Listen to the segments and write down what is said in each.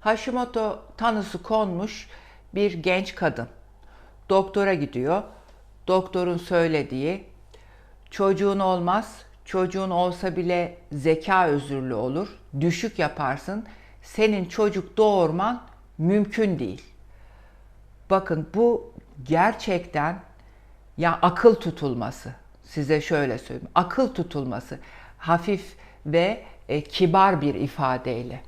Hashimoto tanısı konmuş bir genç kadın. Doktora gidiyor. Doktorun söylediği çocuğun olmaz, çocuğun olsa bile zeka özürlü olur, düşük yaparsın. Senin çocuk doğurman mümkün değil. Bakın bu gerçekten ya akıl tutulması. Size şöyle söyleyeyim. Akıl tutulması. Hafif ve e, kibar bir ifadeyle.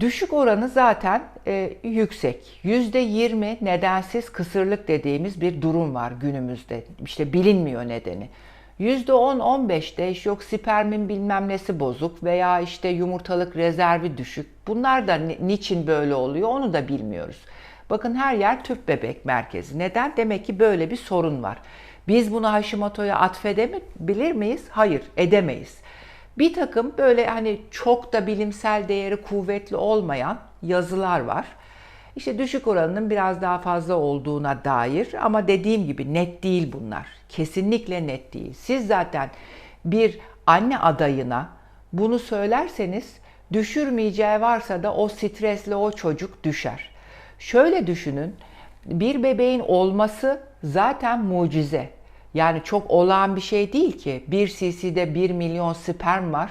Düşük oranı zaten e, yüksek. %20 nedensiz kısırlık dediğimiz bir durum var günümüzde. İşte bilinmiyor nedeni. %10-15'de iş yok spermin bilmem nesi bozuk veya işte yumurtalık rezervi düşük. Bunlar da ni- niçin böyle oluyor onu da bilmiyoruz. Bakın her yer tüp bebek merkezi. Neden? Demek ki böyle bir sorun var. Biz bunu Hashimoto'ya atfedebilir miyiz? Hayır, edemeyiz. Bir takım böyle hani çok da bilimsel değeri kuvvetli olmayan yazılar var. İşte düşük oranının biraz daha fazla olduğuna dair ama dediğim gibi net değil bunlar. Kesinlikle net değil. Siz zaten bir anne adayına bunu söylerseniz düşürmeyeceği varsa da o stresle o çocuk düşer. Şöyle düşünün. Bir bebeğin olması zaten mucize. Yani çok olağan bir şey değil ki. 1 cc'de 1 milyon sperm var.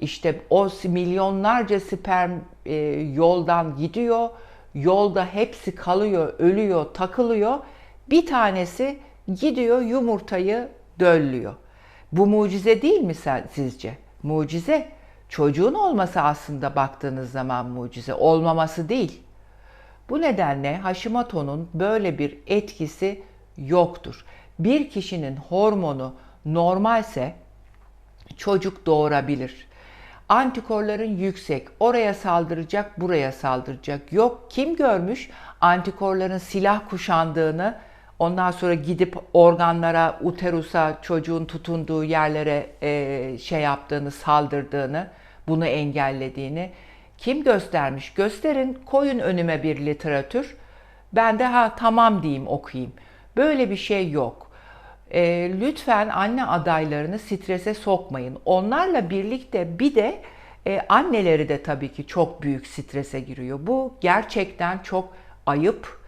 İşte o milyonlarca sperm e, yoldan gidiyor. Yolda hepsi kalıyor, ölüyor, takılıyor. Bir tanesi gidiyor yumurtayı döllüyor. Bu mucize değil mi sen, sizce? Mucize. Çocuğun olması aslında baktığınız zaman mucize. Olmaması değil. Bu nedenle Hashimoto'nun böyle bir etkisi yoktur. Bir kişinin hormonu normalse çocuk doğurabilir. Antikorların yüksek. Oraya saldıracak, buraya saldıracak. Yok kim görmüş antikorların silah kuşandığını, ondan sonra gidip organlara, uterusa, çocuğun tutunduğu yerlere e, şey yaptığını, saldırdığını, bunu engellediğini. Kim göstermiş? Gösterin, koyun önüme bir literatür. Ben de ha tamam diyeyim okuyayım. Böyle bir şey yok. E, lütfen anne adaylarını strese sokmayın. Onlarla birlikte bir de e, anneleri de tabii ki çok büyük strese giriyor. Bu gerçekten çok ayıp,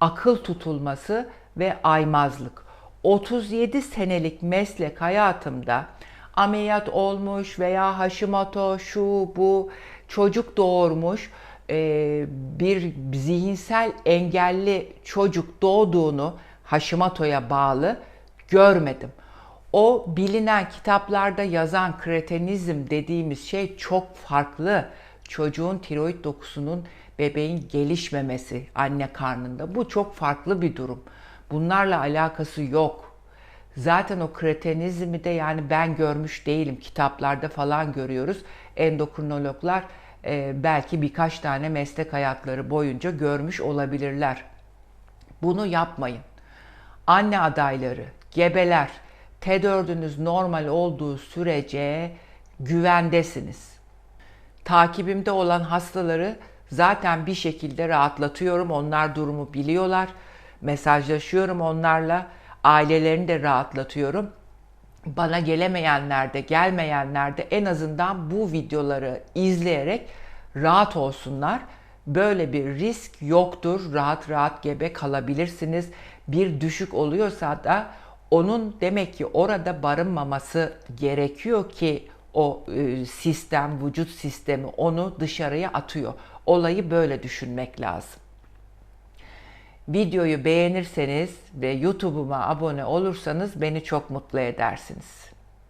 akıl tutulması ve aymazlık. 37 senelik meslek hayatımda ameliyat olmuş veya Hashimoto şu bu çocuk doğurmuş e, bir zihinsel engelli çocuk doğduğunu Hashimoto'ya bağlı görmedim. O bilinen kitaplarda yazan kretenizm dediğimiz şey çok farklı. Çocuğun tiroid dokusunun bebeğin gelişmemesi anne karnında. Bu çok farklı bir durum. Bunlarla alakası yok. Zaten o kretenizmi de yani ben görmüş değilim. Kitaplarda falan görüyoruz. Endokrinologlar e, belki birkaç tane meslek hayatları boyunca görmüş olabilirler. Bunu yapmayın. Anne adayları, gebeler, T4'ünüz normal olduğu sürece güvendesiniz. Takibimde olan hastaları zaten bir şekilde rahatlatıyorum. Onlar durumu biliyorlar. Mesajlaşıyorum onlarla. Ailelerini de rahatlatıyorum. Bana gelemeyenler de gelmeyenler de en azından bu videoları izleyerek rahat olsunlar. Böyle bir risk yoktur. Rahat rahat gebe kalabilirsiniz. Bir düşük oluyorsa da onun demek ki orada barınmaması gerekiyor ki o e, sistem, vücut sistemi onu dışarıya atıyor. Olayı böyle düşünmek lazım. Videoyu beğenirseniz ve YouTube'uma abone olursanız beni çok mutlu edersiniz.